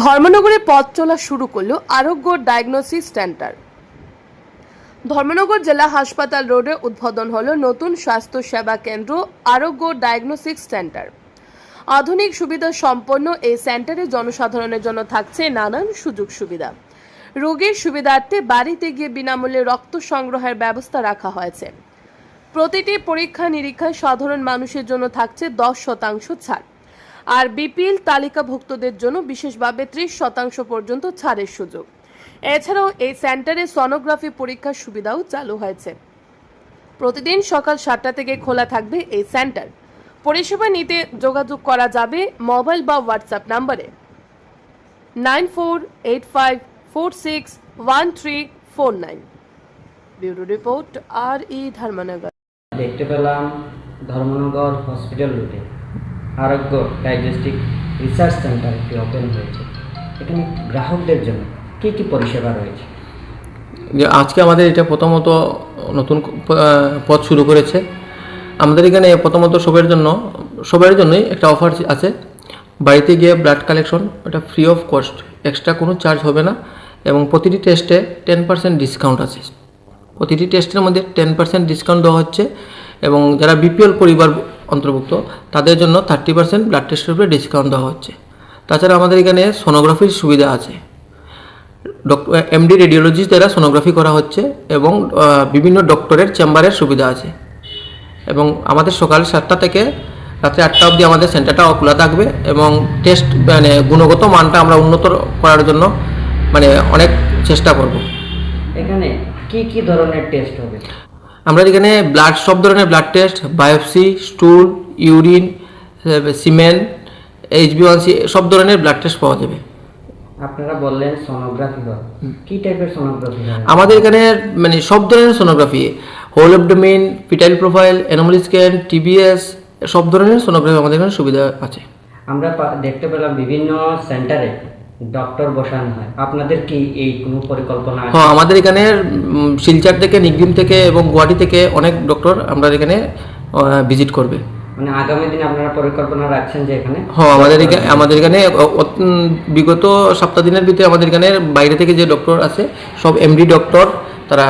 ধর্মনগরে পথ চলা শুরু করল আরোগ্য ডায়াগনোসিস সেন্টার ধর্মনগর জেলা হাসপাতাল রোডে উদ্বোধন হলো নতুন স্বাস্থ্য সেবা কেন্দ্র আরোগ্য ডায়াগনোসিস সেন্টার আধুনিক সুবিধা সম্পন্ন এই সেন্টারে জনসাধারণের জন্য থাকছে নানান সুযোগ সুবিধা। রোগীর সুবিধার্থে বাড়িতে গিয়ে বিনামূল্যে রক্ত সংগ্রহের ব্যবস্থা রাখা হয়েছে। প্রতিটি পরীক্ষা নিরীক্ষায় সাধারণ মানুষের জন্য থাকছে দশ শতাংশ ছাড়। আর বিপিএল তালিকাভুক্তদের জন্য বিশেষভাবে ত্রিশ শতাংশ পর্যন্ত ছাড়ের সুযোগ। এছাড়াও এই সেন্টারে সনোগ্রাফি পরীক্ষার সুবিধাও চালু হয়েছে। প্রতিদিন সকাল সাতটা থেকে খোলা থাকবে এই সেন্টার। পরিষেবা নিতে যোগাযোগ করা যাবে মোবাইল বা হোয়াটসঅ্যাপ নম্বরে। Nine four eight five four six one three four nine. Bureau report আর ই ধর্মনগর। দেখতে পেলাম ধর্মনগর হসপিটাল রুটে। আরোগ্য ডায়াগনস্টিক রিসার্চ সেন্টার একটি ওপেন হয়েছে। এখানে গ্রাহকদের জন্য কী কী পরিষেবা রয়েছে? যে আজকে আমাদের এটা প্রথমত নতুন পথ শুরু করেছে। আমাদের এখানে প্রথমত সবার জন্য, সবার জন্যই একটা অফার আছে। বাড়িতে গিয়ে ব্লাড কালেকশন ওটা ফ্রি অফ কস্ট এক্সট্রা কোনো চার্জ হবে না। এবং প্রতিটি টেস্টে টেন পার্সেন্ট ডিসকাউন্ট আছে। প্রতিটি টেস্টের মধ্যে টেন পার্সেন্ট ডিসকাউন্ট দেওয়া হচ্ছে। এবং যারা বিপিএল পরিবার অন্তর্ভুক্ত। তাদের জন্য থার্টি পার্সেন্ট ব্লাড টেস্টের উপরে ডিসকাউন্ট দেওয়া হচ্ছে। তাছাড়া আমাদের এখানে সোনোগ্রাফির সুবিধা আছে। ডক্টর এমডি রেডিওলজিস্ট দ্বারা সোনোগ্রাফি করা হচ্ছে এবং বিভিন্ন ডক্টরের চেম্বারের সুবিধা আছে। এবং আমাদের সকাল সাতটা থেকে রাত্রে আটটা অবধি আমাদের সেন্টারটা খোলা থাকবে এবং টেস্ট মানে গুণগত মানটা আমরা উন্নত করার জন্য মানে অনেক চেষ্টা করব। এখানে কি কি ধরনের টেস্ট হবে? আমরা এখানে ব্লাড সব ধরনের blood test biopsy stool urine semen HB one C সব ধরনের ব্লাড টেস্ট পাওয়া যাবে। আপনারা বললেন সোনোগ্রাফি হয়। কী টাইপের সোনোগ্রাফি আমাদের এখানে মানে সব ধরনের sonography whole abdomen fetal profile anomaly scan TBS সব ধরনের সোনোগ্রাফি আমাদের এখানে সুবিধা আছে। আমরা দেখতে পেলাম বিভিন্ন সেন্টারে ডক্টর বসানো হয়। আপনাদের কি এই কোনো পরিকল্পনা আছে? হ্যাঁ আমাদের এখানে শিলচর থেকে নিগিম থেকে এবং গুয়াহাটি থেকে অনেক ডক্টর আমরা এখানে ভিজিট করবে। মানে আগামী দিনে আপনারা পরিকল্পনা রাখছেন যে এখানে? হ্যাঁ আমাদের এখানে আমাদের এখানে বিগত সপ্তাহ দিনের ভিতরে আমাদের এখানে বাইরে থেকে যে ডক্টর আছে সব এমডি ডক্টর তারা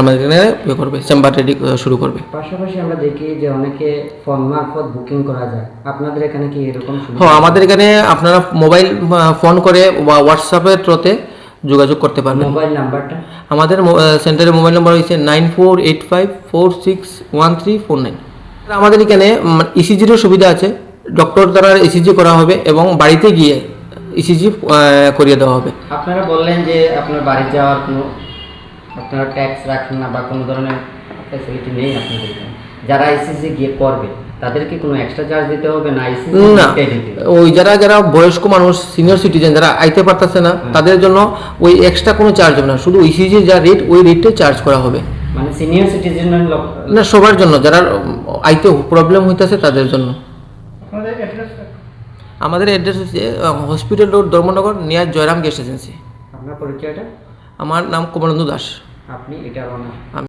আমাদের এখানে ইয়ে করবে চেম্বার রেডি শুরু করবে। পাশাপাশি আমরা দেখি যে অনেকে ফোন মারফত বুকিং করা যায়। আপনাদের এখানে কি এরকম হ্যাঁ আমাদের এখানে আপনারা মোবাইল ফোন করে বা হোয়াটসঅ্যাপের থ্রোতে যোগাযোগ করতে পারবেন। মোবাইল নাম্বারটা আমাদের সেন্টারের মোবাইল নাম্বার হচ্ছে nine four eight five four six one three four nine আমাদের এখানে ইসিজিরও সুবিধা আছে। ডক্টর দ্বারা ইসিজি করা হবে এবং বাড়িতে গিয়ে ইসিজি করিয়ে দেওয়া হবে। আপনারা বললেন যে আপনার বাড়ি যাওয়ার কোনো আপনারা ট্যাক্স রাখেন না বা কোনো ধরনের ফ্যাসিলিটি নেই আপনাদের যারা আইসিসি গিয়ে করবে তাদেরকে কোনো এক্সট্রা চার্জ দিতে হবে না আইসিসি না। ওই যারা যারা বয়স্ক মানুষ সিনিয়র সিটিজেন যারা আইতে পারতেছে না তাদের জন্য ওই এক্সট্রা কোনো চার্জ হবে না। শুধু ইসিজি যা রেট ওই রেটে চার্জ করা হবে। মানে সিনিয়র সিটিজেনের লোক না সবার জন্য। যারা আইতে প্রবলেম হইতেছে তাদের জন্য। আমাদের অ্যাড্রেস হচ্ছে hospital road Dharmanagar near Jayram guest agency আপনার পরিচয়টা? আমার নাম কমলেন্দু দাস। আপনি এটা আমার আমি